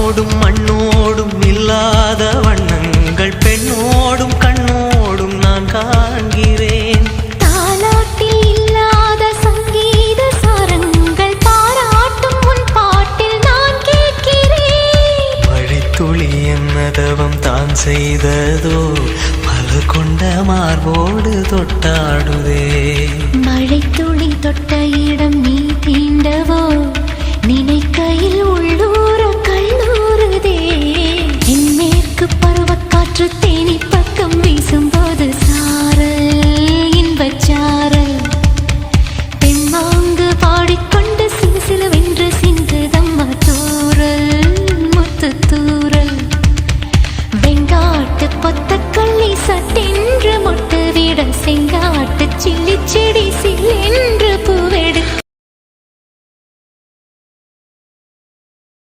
வானோடும் மண்ணோடும் இல்லாத வண்ணங்கள் பெண்ணோடும் கண்ணோடும் நான் காண்கிறேன். தாலாட்டில் இல்லாத சங்கீத சாரங்கள் பாராட்டும் உன் பாட்டில் நான் கேட்கிறேன். மழைத்துளி என்னதவம் தான் செய்ததோ மலர் கொண்ட மார்போடு தொட்டாடுதே. மழை துளி தொட்ட இடம் நீ தீண்டவோ but the